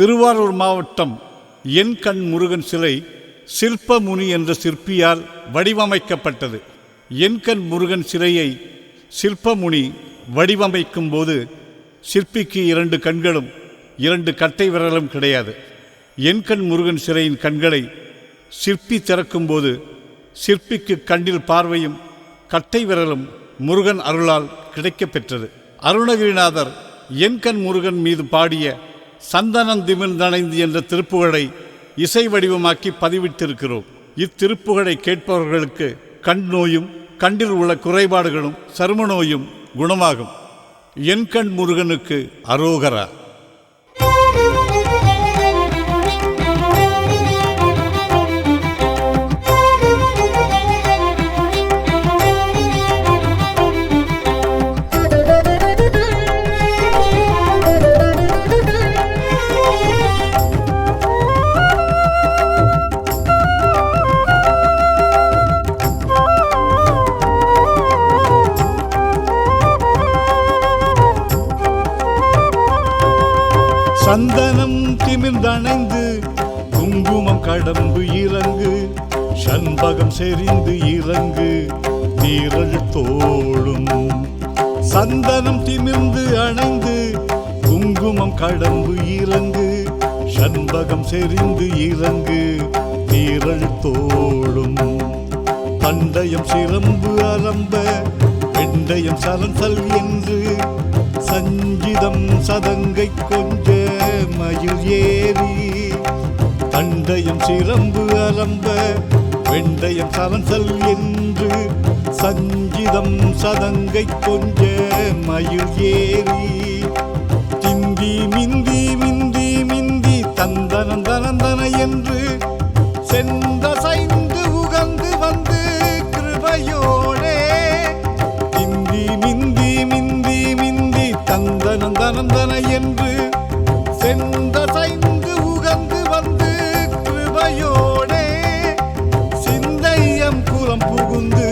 திருவாரூர் மாவட்டம் என் கண் முருகன் சிலை சிற்பமுனி என்ற சிற்பியால் வடிவமைக்கப்பட்டது. என்கண் முருகன் சிலையை சிற்பமுனி வடிவமைக்கும் போது சிற்பிக்கு இரண்டு கண்களும் இரண்டு கட்டை விரலும் கிடையாது. என்கண் முருகன் சிலையின் கண்களை சிற்பி திறக்கும்போது சிற்பிக்கு கண்ணில் பார்வையும் கட்டை விரலும் முருகன் அருளால் கிடைக்கப் பெற்றது அருணகிரிநாதர் என்கண் முருகன் மீது பாடிய சந்தனம் திமிர்ந்தடைந்து என்ற திருப்புகழை இசை வடிவமாக்கி பதிவிட்டிருக்கிறோம். இத்திருப்புகழை கேட்பவர்களுக்கு கண் நோயும் கண்ணில் உள்ள குறைபாடுகளும் சரும நோயும் குணமாகும். என் கண் முருகனுக்கு அரோகரா. சந்தனம் திமிர்ந்தணைந்து குங்குமம் கடம்பு இறங்கு சண்பகம் செறிந்து இறங்கு நீரல் தோளும். சந்தனம் திமிர்ந்து அணைந்து குங்குமம் கடம்பு இறங்கு சண்பகம் செறிந்து இறங்கு நீரல் தோளும். பண்டயம் சிரம்பு அலம்ப வெண்டயம் சலன்சல் என்று சஞ்சிதம் சதங்கை கொஞ்ச மயில் ஏறி தண்டயம் சிரம்பு அலம்ப வெண்டயம் சலன்சல் என்று சஞ்சிதம் சதங்கை கொஞ்ச மயில் ஏறி. திந்தி மிந்தி மிந்தி மிந்தி தந்தனம் தனந்தன என்று சென்ற சைந்து உகந்து வந்து கிருபையோ ஆனந்தன என்று சென்றசைந்து உகந்து வந்து கிருபையோடே சிந்தையம் புறம் புகுந்து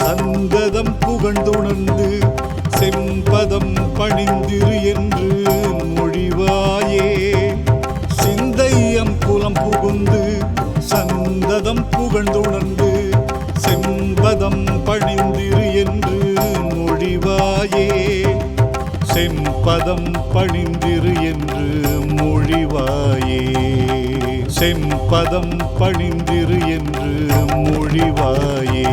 சந்ததம் புகழ்ந்துணர்ந்து செம்பதம் பணிந்திரு என்று மொழிவாயே. சிந்தையம் புலம் புகுந்து சந்ததம் புகழ்ந்துணர்ந்து செம்பதம் பணிந்திரு என்று மொழிவாயே. செம்பதம் பணிந்திரு என்று மொழிவாயே. செம்பதம் பணிந்திரு என்று மொழிவாயே.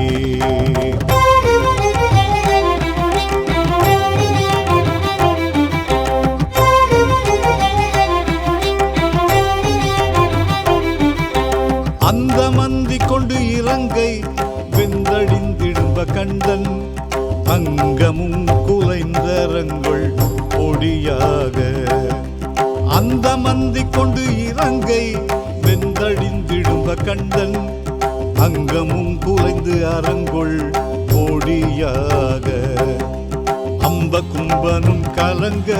அந்த மந்தி கொண்டு இலங்கை வெந்தழிந்திடும்ப கண்டன் அங்கமும் குலைந்தரங்கள் பொடியாக அந்த மந்தி கொண்டு இறங்கை வெந்தழிந்திடும்ப கண்டன் அங்கமும் குலைந்து அரங்கொள் பொடியாக அம்ப கும்பனும் கலங்க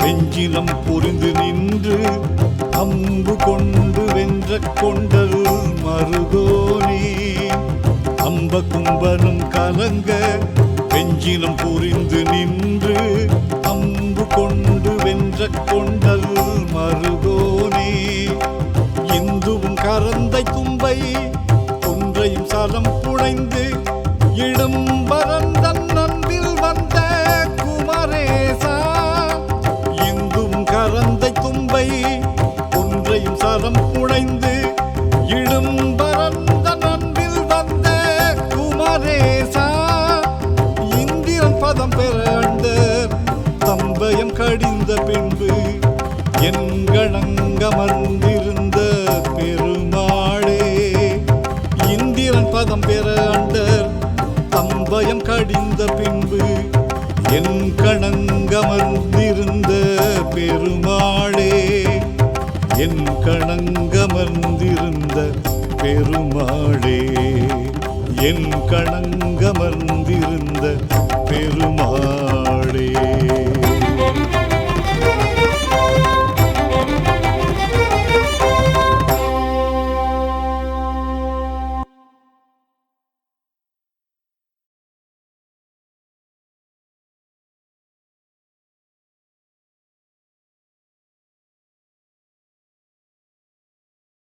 வெஞ்சினம் புரிந்து நின்று அம்பு கொண்டு வென்ற கொண்டல் மருகோனே அம்ப கும்பனும் கலங்க வெஞ்சிலம் புரிந்து நின்று அம்பு கொண்டு வென்ற கொண்டல் மறுப எண்கணங்கமர்ந்திருந்த பெருமாளே இந்திரன் பதம் பெற அண்டர் தம்பயம் கடிந்த பின்பு என் கணங்கமர்ந்திருந்த பெருமாளே என் கணங்கமர்ந்திருந்த பெருமாளே என் கணங்கமர்ந்திருந்த பெருமாளே.